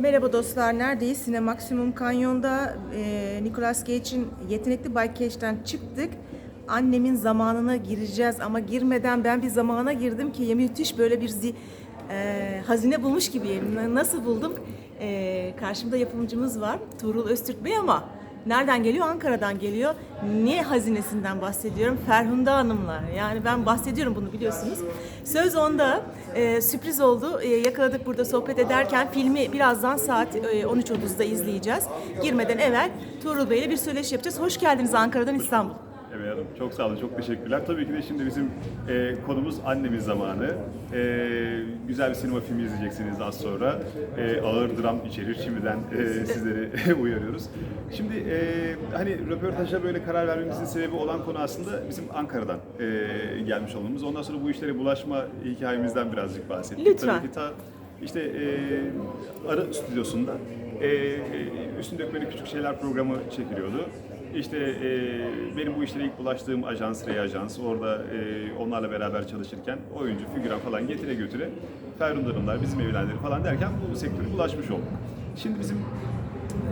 Merhaba dostlar, neredeyiz? Sine Maksimum Kanyon'da e, Nicolas Cage'in Yetenekli Bay Cage'den çıktık. Annemin zamanına gireceğiz ama girmeden ben bir zamana girdim ki müthiş böyle bir zi, e, hazine bulmuş gibiyim. Na- Nasıl buldum? E, karşımda yapımcımız var, Tuğrul Öztürk Bey ama nereden geliyor? Ankara'dan geliyor. Ne hazinesinden bahsediyorum? Ferhunda Hanım'la. Yani ben bahsediyorum bunu biliyorsunuz. Söz onda. E, sürpriz oldu. E, yakaladık burada sohbet ederken filmi birazdan saat e, 13.30'da izleyeceğiz. Girmeden evvel Tuğrul Bey'le bir söyleşi yapacağız. Hoş geldiniz Ankara'dan İstanbul. Evet hanım, çok sağ olun, çok teşekkürler. Tabii ki de şimdi bizim e, konumuz annemiz zamanı. E, güzel bir sinema filmi izleyeceksiniz az sonra. E, ağır dram içerir, şimdiden e, sizleri uyarıyoruz. Şimdi e, hani röportaja böyle karar vermemizin sebebi olan konu aslında bizim Ankara'dan e, gelmiş olmamız. Ondan sonra bu işlere bulaşma hikayemizden birazcık bahsettik. Lütfen. Tabii ki ta işte e, Arı Stüdyosu'nda e, Üstün Dökmeli Küçük Şeyler programı çekiliyordu. İşte e, benim bu işlere ilk bulaştığım ajans, Rey Ajans, orada e, onlarla beraber çalışırken oyuncu, figüran falan getire götüre Ferhun Hanımlar, bizim evlenleri falan derken bu sektöre bulaşmış olduk. Şimdi bizim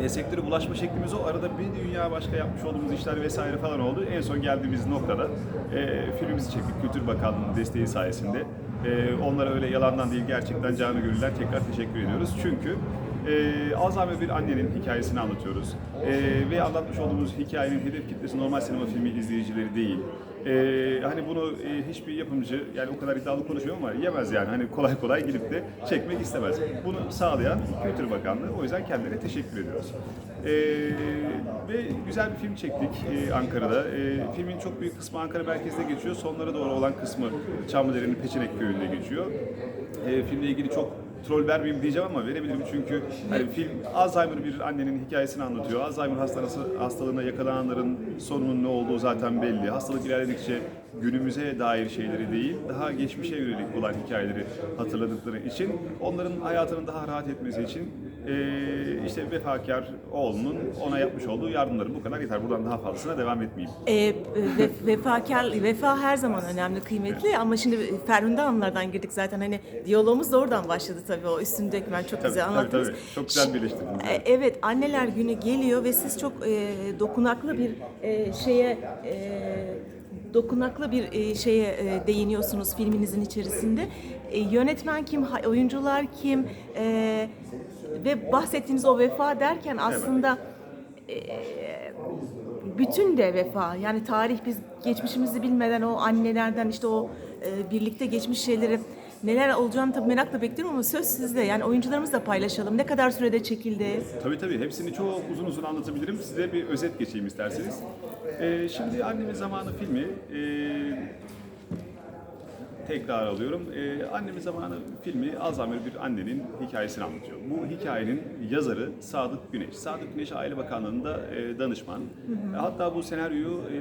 e, sektöre bulaşma şeklimiz o. Arada bir dünya başka yapmış olduğumuz işler vesaire falan oldu. En son geldiğimiz noktada e, filmimizi çektik Kültür Bakanlığı'nın desteği sayesinde. E, onlara öyle yalandan değil gerçekten canı gönülden tekrar teşekkür ediyoruz. Çünkü e, Alzheimer bir annenin hikayesini anlatıyoruz. E, ve anlatmış olduğumuz hikayenin hedef kitlesi normal sinema filmi izleyicileri değil. E, hani bunu e, hiçbir yapımcı yani o kadar iddialı konuşuyorum ama yemez yani hani kolay kolay gidip de çekmek istemez. Bunu sağlayan Kültür Bakanlığı o yüzden kendilerine teşekkür ediyoruz. E, ve güzel bir film çektik e, Ankara'da. E, filmin çok büyük kısmı Ankara merkezde geçiyor. Sonlara doğru olan kısmı Çamlıdere'nin Peçenek köyünde geçiyor. E, filmle ilgili çok troll vermeyeyim diyeceğim ama verebilirim çünkü hani film Alzheimer bir annenin hikayesini anlatıyor. Alzheimer hastalığı, hastalığına yakalananların sonunun ne olduğu zaten belli. Hastalık ilerledikçe günümüze dair şeyleri değil, daha geçmişe yönelik olan hikayeleri hatırladıkları için, onların hayatının daha rahat etmesi için eee, işte vefakar oğlunun ona yapmış olduğu yardımları bu kadar yeter. Buradan daha fazlasına devam etmeyeyim. E, ve, vefakar, vefa her zaman önemli, kıymetli ama şimdi Ferhunda Hanımlardan girdik zaten hani diyalogumuz da oradan başladı tabii o üstün dökmen çok Tabii, güzel tabii, anlattınız. tabii. Çok güzel birleştirdiniz, E, evet. Anneler günü geliyor ve siz çok e, dokunaklı bir e, şeye e, dokunaklı bir e, şeye e, değiniyorsunuz filminizin içerisinde. E, yönetmen kim, oyuncular kim e, ve bahsettiğiniz o vefa derken aslında e, bütün de vefa. Yani tarih biz geçmişimizi bilmeden o annelerden işte o e, birlikte geçmiş şeyleri neler olacağını tabii merakla bekliyorum ama söz sizde. Yani oyuncularımızla paylaşalım. Ne kadar sürede çekildi? Tabii tabii hepsini çok uzun uzun anlatabilirim. Size bir özet geçeyim isterseniz. Ee, şimdi Annemin Zamanı filmi e, tekrar alıyorum. Ee, Annemin Zamanı filmi Alzheimer bir annenin hikayesini anlatıyor. Bu hikayenin yazarı Sadık Güneş. Sadık Güneş Aile Bakanlığı'nda e, danışman. Hatta bu senaryoyu e,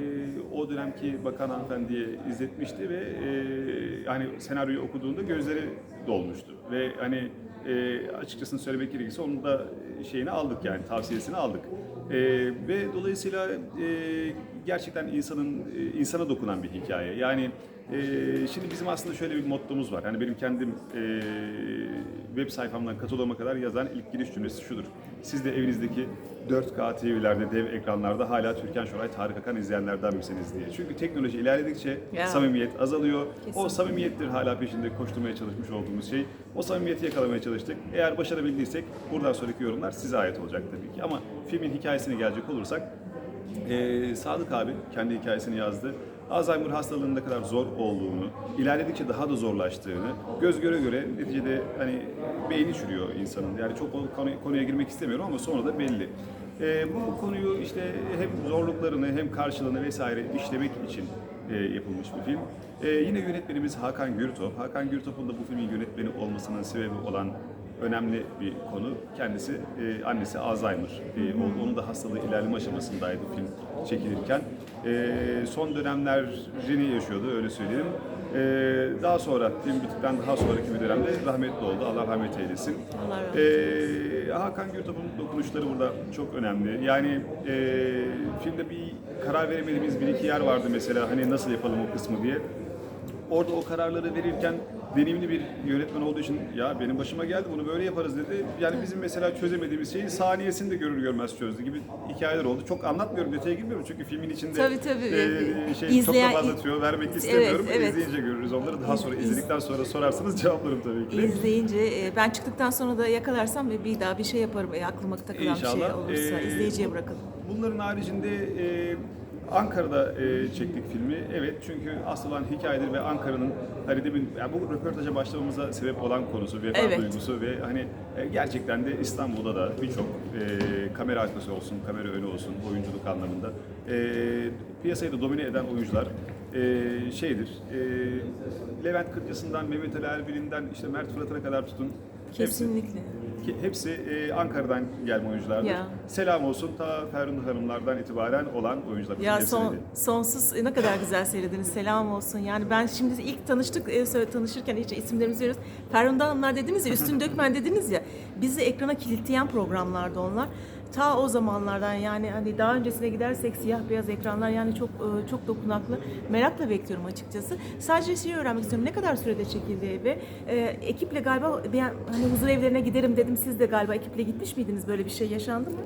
o dönemki bakan hanımefendiye izletmişti ve e, hani senaryoyu okuduğunda gözleri dolmuştu. Ve hani e, açıkçası söylemek gerekirse onun da şeyini aldık yani tavsiyesini aldık. E, ve dolayısıyla e, gerçekten insanın e, insana dokunan bir hikaye. Yani e, şimdi bizim aslında şöyle bir mottomuz var. Hani benim kendim e, web sayfamdan kataloğuma kadar yazan ilk giriş cümlesi şudur. Siz de evinizdeki 4K TV'lerde, dev ekranlarda hala Türkan Şoray, Tarık Akan izleyenlerden misiniz diye. Çünkü teknoloji ilerledikçe Ya. samimiyet azalıyor. O Kesinlikle. samimiyettir hala peşinde koşturmaya çalışmış olduğumuz şey. O samimiyeti yakalamaya çalıştık. Eğer başarabildiysek buradan sonraki yorumlar size ait olacak tabii ki. Ama filmin hikayesine gelecek olursak ee, Sadık abi kendi hikayesini yazdı. Alzheimer hastalığının ne kadar zor olduğunu, ilerledikçe daha da zorlaştığını göz göre göre neticede hani beyni çürüyor insanın. Yani çok konuya girmek istemiyorum ama sonra da belli. Ee, bu konuyu işte hem zorluklarını hem karşılığını vesaire işlemek için e, yapılmış bir film. E, yine yönetmenimiz Hakan Gürtop. Hakan Gürtop'un da bu filmin yönetmeni olmasının sebebi olan önemli bir konu. Kendisi, e, annesi Alzheimer. E, onun da hastalığı ilerleme aşamasındaydı film çekilirken. E, son dönemlerini yaşıyordu öyle söyleyelim. E, daha sonra film bittikten daha sonraki bir dönemde rahmetli oldu. Allah rahmet eylesin. Allah rahmet E, Hakan Gürtop'un dokunuşları burada çok önemli. Yani e, filmde bir karar veremediğimiz bir iki yer vardı mesela hani nasıl yapalım o kısmı diye. Orada o kararları verirken deneyimli bir yönetmen olduğu için ya benim başıma geldi bunu böyle yaparız dedi. Yani bizim mesela çözemediğimiz şeyi saniyesinde görür görmez çözdü gibi hikayeler oldu. Çok anlatmıyorum detaya girmiyorum çünkü filmin içinde Tabii, tabii. e, şey İzleyen- çok da fazla tüyo vermek istemiyorum. evet. İzleyince görürüz onları. Daha sonra İz- izledikten sonra sorarsanız cevaplarım tabii ki. de. İzleyince e, ben çıktıktan sonra da yakalarsam ve bir daha bir şey yaparım. E, aklıma takılan bir şey İnşallah. olursa Ee, izleyiciye bırakalım. Bunların haricinde e, Ankara'da e, çektik filmi. Evet çünkü asıl olan hikayedir ve Ankara'nın hani demin yani bu röportaja başlamamıza sebep olan konusu vefa Evet. duygusu ve hani e, gerçekten de İstanbul'da da birçok e, kamera arkası olsun, kamera önü olsun oyunculuk anlamında e, piyasayı da domine eden oyuncular e, şeydir. E, Levent Kırcası'ndan, Mehmet Ali Erbil'inden işte Mert Fırat'a kadar tutun. Hepsi- Kesinlikle. ki hepsi e, Ankara'dan gelme oyunculardır. Ya. Selam olsun ta Ferhunde Hanımlardan itibaren olan oyuncular. Ya son, sonsuz e, ne kadar güzel söylediniz. Selam olsun. Yani ben şimdi ilk tanıştık, e, tanışırken işte isimlerimizi veriyoruz. Ferhunde Hanımlar dediniz ya, Üstün Dökmen dediniz ya. Bizi ekrana kilitleyen programlardı onlar. Ta o zamanlardan yani hani daha öncesine gidersek siyah beyaz ekranlar yani çok e, çok dokunaklı. Merakla bekliyorum açıkçası. Sadece şeyi öğrenmek istiyorum. Ne kadar sürede çekildi ve e, ekiple galiba ben hani huzur evlerine giderim dedim. Siz de galiba ekiple gitmiş miydiniz? Böyle bir şey yaşandı mı?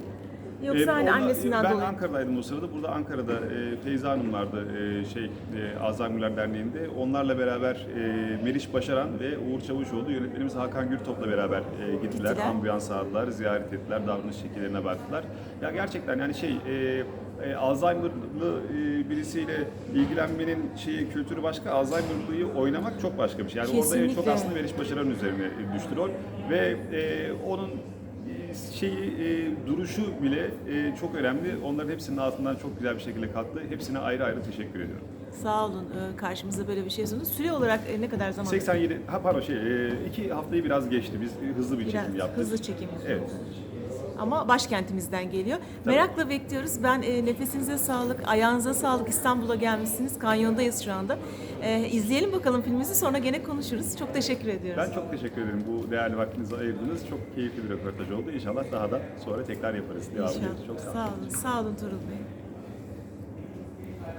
Yoksa hani orada- annesinden ben dolayı. Ankara'daydım o sırada. Burada Ankara'da e, Feyza Hanım vardı e, şey e, Alzheimer'lar Derneği'nde. Onlarla beraber e, Meriç Başaran ve Uğur Çavuşoğlu yönetmenimiz Hakan Gürtop'la beraber e, gittiler. Gittiler. Ambulans aldılar, ziyaret ettiler, davranış şekillerine baktılar. Ya gerçekten yani şey e, e, Alzheimer'lı e, birisiyle ilgilenmenin şeyi kültürü başka, Alzheimer'lıyı oynamak çok başka bir şey. Yani orada en çok Kesinlikle. aslında Meriç Başaran üzerine e, düştü rol ve e, onun şeyi e, duruşu bile e, çok önemli. Onların hepsinin altından çok güzel bir şekilde kalktı. Hepsine ayrı ayrı teşekkür ediyorum. Sağ olun e, karşımıza böyle bir şey sundunuz. Süre olarak e, ne kadar zaman? 87, ha pardon şey, e, iki haftayı biraz geçti. Biz e, hızlı bir Biraz çekim yaptık. hızlı çekim. Evet. Ama başkentimizden geliyor. Merakla bekliyoruz. Ben e, nefesinize sağlık, ayağınıza sağlık. İstanbul'a gelmişsiniz. Kanyondayız şu anda. E, izleyelim bakalım filmimizi sonra gene konuşuruz. Çok teşekkür ediyoruz. Ben çok teşekkür ederim bu değerli vaktinizi ayırdınız. Çok keyifli bir röportaj oldu. İnşallah daha da sonra tekrar yaparız. Devamını İnşallah. Çok sağ olun. Sağ olun. Sağ olun Turul Bey.